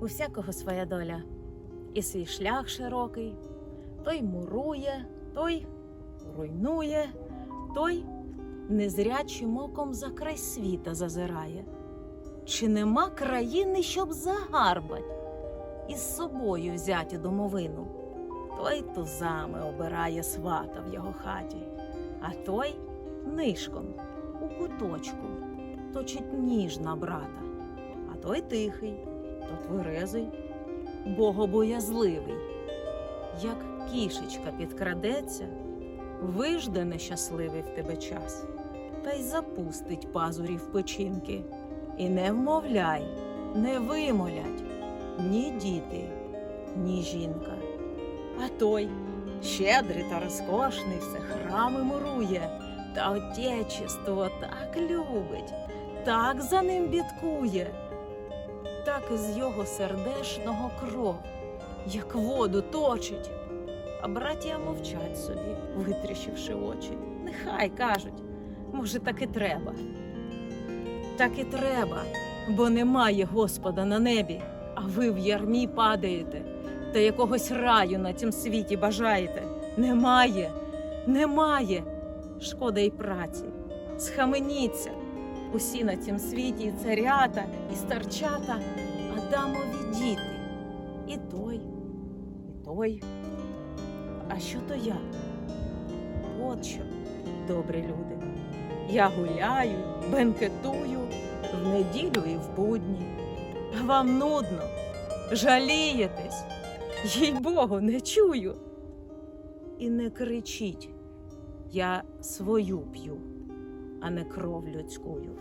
У всякого своя доля, і свій шлях широкий, той мурує, той руйнує, той незрячим оком за край світа зазирає. Чи нема країни, щоб загарбать із собою взяти домовину? Той тузами обирає свата в його хаті, а той нишком у куточку точить ніж на брата, а той тихий, то тверезий, богобоязливий. Як кішечка підкрадеться, вижде нещасливий в тебе час, та й запустить пазурі в печінки. І не вмовляй, не вимолять ні діти, ні жінка. А той щедрий та розкошний, все храми мурує, та отечество так любить, так за ним бідкує, так із його сердешного кров, як воду точить. А браття мовчать собі, витріщивши очі. Нехай кажуть, може, так і треба. Так і треба, бо немає Господа на небі, а ви в ярмі падаєте та якогось раю на цім світі бажаєте. Немає, немає. Шкода й праці. Схаменіться. Усі на цім світі і царята, і старчата, Адамові діти. І той, і той. А що то я? От що, добрі люди. Я гуляю, бенкетую в неділю і в будні. Вам нудно, жалієтесь, їй Богу, не чую. І не кричіть, я свою п'ю, а не кров людськую.